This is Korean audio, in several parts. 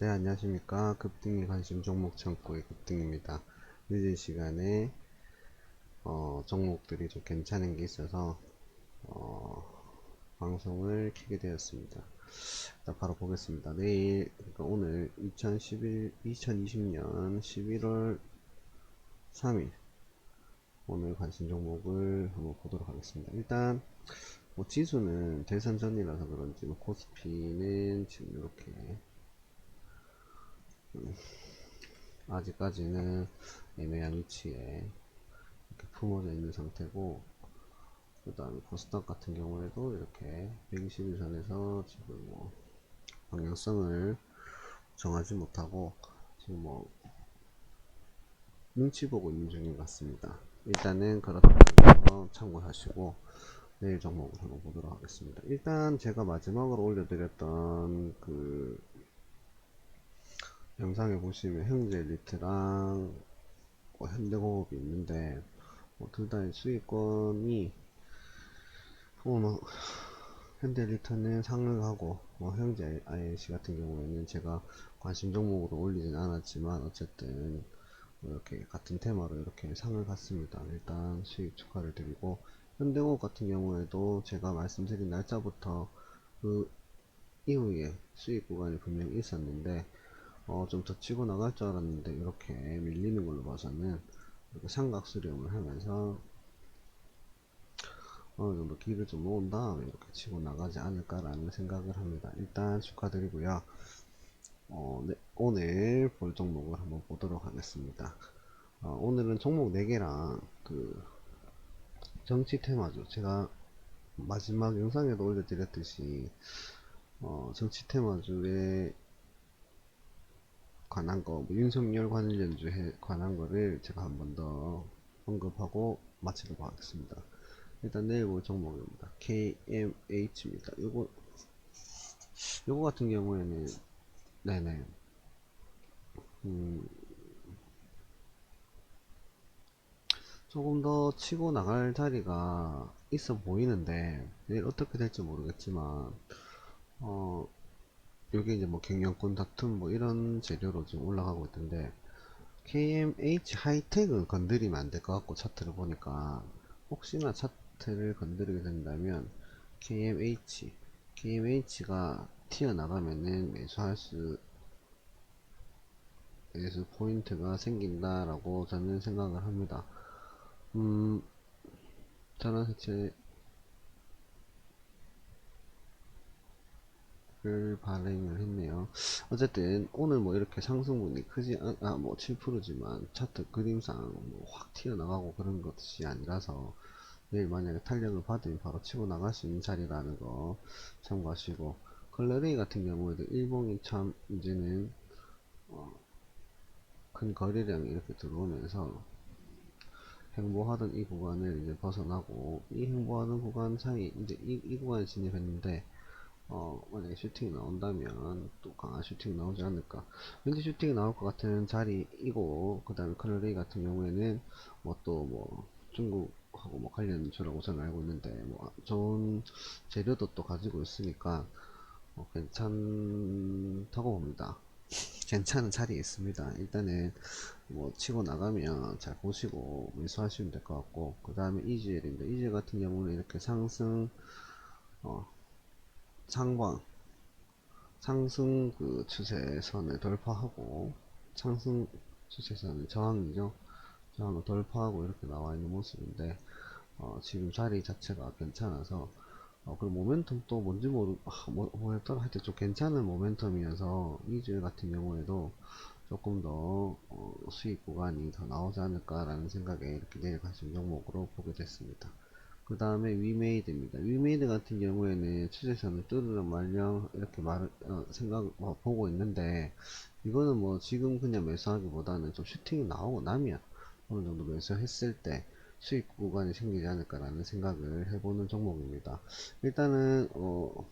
네, 안녕하십니까. 급등에 관심 종목 창고의 급등입니다. 늦은 시간에, 어, 종목들이 좀 괜찮은 게 있어서, 어, 방송을 켜게 되었습니다. 일단 바로 보겠습니다. 내일, 그러니까 오늘 2011, 2020년 11월 3일, 오늘 관심 종목을 한번 보도록 하겠습니다. 일단, 뭐 지수는 대선 전이라서 그런지, 뭐 코스피는 지금 이렇게 아직까지는 애매한 위치에 이렇게 품어져 있는 상태고 그 다음에 코스닥 같은 경우에도 이렇게 121선에서 지금 뭐 방향성을 정하지 못하고 지금 뭐 눈치 보고 있는 중인 것 같습니다. 일단은 그렇다고 참고하시고 내일 종목을 한번 보도록 하겠습니다. 일단 제가 마지막으로 올려드렸던 그 영상에 보시면 형제 리트랑 어, 현대공업이 있는데 뭐 둘 다의 수익권이 어, 뭐 현대리트는 상승하고 뭐 현재 INC 같은 경우에는 제가 관심 종목으로 올리진 않았지만 어쨌든 뭐 이렇게 같은 테마로 이렇게 상을 갔습니다. 일단 수익 축하를 드리고 현대공업 같은 경우에도 제가 말씀드린 날짜부터 그 이후에 수익 구간이 분명히 있었는데 어, 좀 더 치고 나갈 줄 알았는데 이렇게 밀리는 걸로 봐서는 이렇게 삼각 수렴을 하면서 어느 정도 길을 좀 놓은 다음에 이렇게 치고 나가지 않을까라는 생각을 합니다. 일단 축하드리고요. 어, 네, 오늘 볼 종목을 한번 보도록 하겠습니다. 어, 오늘은 종목 4개랑 그 정치 테마죠. 제가 마지막 영상에도 올려드렸듯이 어, 정치 테마주에 관한 거, 뭐 윤석열 관련주에 관한 거를 제가 한 번 더 언급하고 마치도록 하겠습니다. 일단 볼 종목입니다. KMH입니다. 요거, 요거 같은 경우에는, 네네. 음, 조금 더 치고 나갈 자리가 있어 보이는데, 내일 어떻게 될지 모르겠지만, 어, 요게 이제 뭐 경영권 다툼 뭐 이런 재료로 지금 올라가고 있던데 KMH 하이텍은 건드리면 안 될 것 같고 차트를 보니까 혹시나 차트를 건드리게 된다면 KMH KMH가 튀어나가면은 매수할 수 매수 포인트가 생긴다라고 저는 생각을 합니다. 음, 전환사채 를 발행을 했네요. 어쨌든 오늘 뭐 이렇게 상승분이 크지 않, 아, 뭐 7%지만 차트 그림상 뭐 확 튀어나가고 그런 것이 아니라서 내일 만약에 탄력을 받으면 바로 치고 나갈 수 있는 자리라는 거 참고하시고 컬러레이 같은 경우에도 일봉이 참 이제는 어, 큰 거래량이 이렇게 들어오면서 행보하던 이 구간을 이제 벗어나고 이 행보하는 구간 사이 이제 이, 이 구간에 진입했는데 어, 만약에 슈팅이 나온다면 또 강한 슈팅 나오지 않을까. 왠지 슈팅이 나올 것 같은 자리이고, 그 다음에 클레이 같은 경우에는 뭐 또 뭐 중국하고 뭐 관련 주라고 저는 알고 있는데, 뭐 좋은 재료도 또 가지고 있으니까, 뭐 괜찮다고 봅니다. 괜찮은 자리에 있습니다. 일단은 뭐 치고 나가면 잘 보시고 매수하시면 될 것 같고, 그 다음에 이지엘인데, 이지엘 같은 경우는 이렇게 상승, 어, 상방 상승 그 추세선을 돌파하고 상승 추세선을 저항이죠 저항을 돌파하고 이렇게 나와 있는 모습인데 어, 지금 자리 자체가 괜찮아서 어, 그리고 모멘텀 또 뭔지 모르 아, 뭐, 뭐였더라 하여튼 좀 괜찮은 모멘텀이어서 이주일 같은 경우에도 조금 더 어, 수익 구간이 더 나오지 않을까라는 생각에 이렇게 관심 종목으로 보게 됐습니다. 그 다음에 위메이드입니다. 위메이드 같은 경우에는 추세선을 뚫으려 말려 이렇게 말 어, 생각 어, 보고 있는데 이거는 뭐 지금 그냥 매수하기보다는 좀 슈팅이 나오고 나면 어느 정도 매수했을 때 수익 구간이 생기지 않을까라는 생각을 해보는 종목입니다. 일단은 어,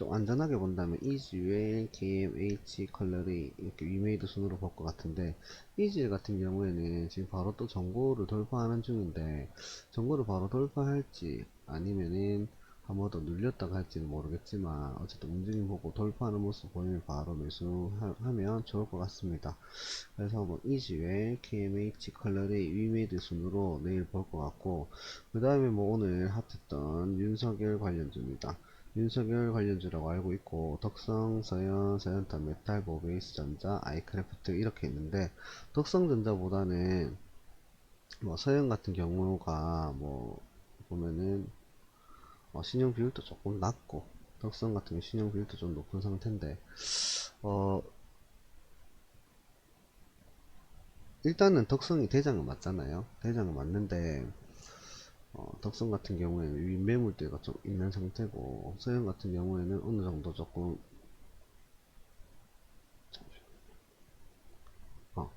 좀 안전하게 본다면 이즈웰, KMH, 컬러리 이렇게 위메이드 순으로 볼 것 같은데 이즈 같은 경우에는 지금 바로 또 전고를 돌파하는 중인데 전고를 바로 돌파할지 아니면은 한 번 더 눌렸다가 할지는 모르겠지만 어쨌든 움직임 보고 돌파하는 모습 보이면 바로 매수하면 좋을 것 같습니다. 그래서 뭐 이지외, KMH, 컬러레이, 위메이드 순으로 내일 볼 것 같고 그 다음에 뭐 오늘 핫했던 윤석열 관련주입니다. 윤석열 관련주라고 알고 있고 덕성, 서현, 서현탄, 메탈, 모베이스 전자, 아이크래프트 이렇게 있는데 덕성 전자보다는 뭐 서현 같은 경우가 뭐 보면은 어, 신용 비율도 조금 낮고 덕성 같은 경우 신용 비율도 좀 높은 상태인데 어 일단은 덕성이 대장은 맞잖아요. 대장은 맞는데 어, 덕성 같은 경우에는 윗매물대가 좀 있는 상태고 서현 같은 경우에는 어느 정도 조금 어,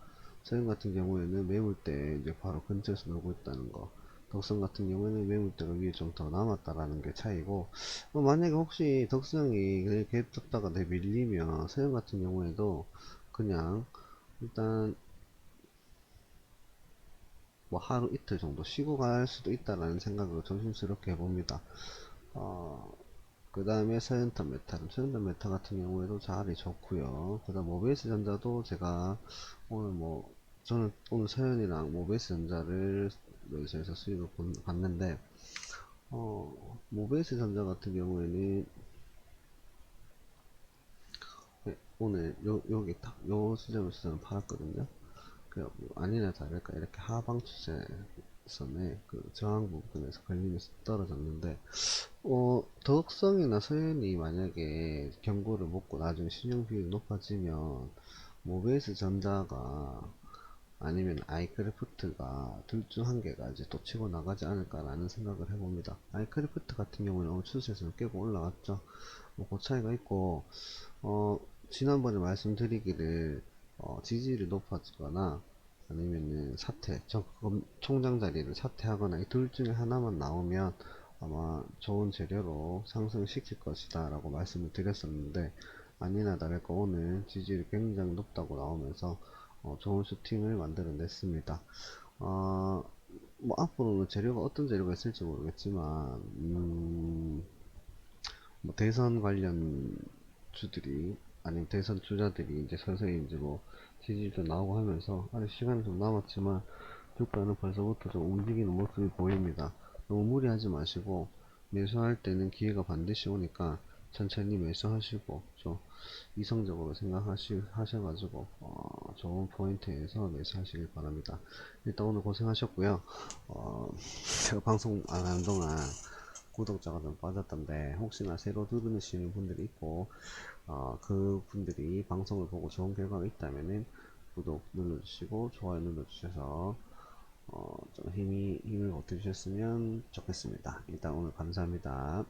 서현 같은 경우에는 매물대 이제 바로 근처에서 놀고 있다는 거. 덕성 같은 경우에는 매물대가 위에 좀 더 남았다라는 게 차이고 뭐 만약에 혹시 덕성이 이렇게 떴다가 내 밀리면 서현 같은 경우에도 그냥 일단 뭐 하루 이틀 정도 쉬고 갈 수도 있다라는 생각을 조심스럽게 해봅니다. 어, 그 다음에 서현탄 메탈, 서현탄 메탈 같은 경우에도 자리 좋고요. 그 다음 모베이스 전자도 제가 오늘 뭐 저는 오늘 서현이랑 모베이스 전자를 매수해서 수익을 본- 봤는데 어, 모베이스 전자 같은 경우에는 네, 오늘 요, 여기 딱요 지점에서 저는 팔았거든요. 그 뭐 아니나 다를까 이렇게 하방 추세선에 그 저항 부분에서 걸리면서 떨어졌는데 어 덕성이나 서현이 만약에 경고를 먹고 나중에 신용 비율이 높아지면 모베이스 전자가 아니면 아이크래프트가 둘 중 한 개가 이제 또 치고 나가지 않을까라는 생각을 해봅니다. 아이크래프트 같은 경우는 오늘 추세에서 깨고 올라갔죠. 뭐 그 차이가 있고 어 지난번에 말씀드리기를 어, 지지율이 높아지거나 아니면은 사퇴, 정, 검- 총장 자리를 사퇴하거나 이 둘 중에 하나만 나오면 아마 좋은 재료로 상승시킬 것이다 라고 말씀을 드렸었는데 아니나 다를까 오늘 지지율이 굉장히 높다고 나오면서 어, 좋은 슈팅을 만들어냈습니다. 어, 뭐 앞으로는 재료가 어떤 재료가 있을지 모르겠지만 음, 뭐 대선 관련 주들이 아니면 대선 주자들이 이제 서서히 이제 뭐 지지도 나오고 하면서 아직 시간이 좀 남았지만 주가는 벌써부터 좀 움직이는 모습이 보입니다. 너무 무리하지 마시고 매수할 때는 기회가 반드시 오니까 천천히 매수하시고 좀 이성적으로 생각하시 하셔가지고 어, 좋은 포인트에서 매수하시길 바랍니다. 일단 오늘 고생하셨고요. 어, 제가 방송 안 하는 동안 구독자가 좀 빠졌던데 혹시나 새로 들으시는 분들이 있고 어, 그 분들이 방송을 보고 좋은 결과가 있다면은 구독 눌러주시고 좋아요 눌러주셔서 어, 좀 힘이 힘을 얻으셨으면 좋겠습니다. 일단 오늘 감사합니다.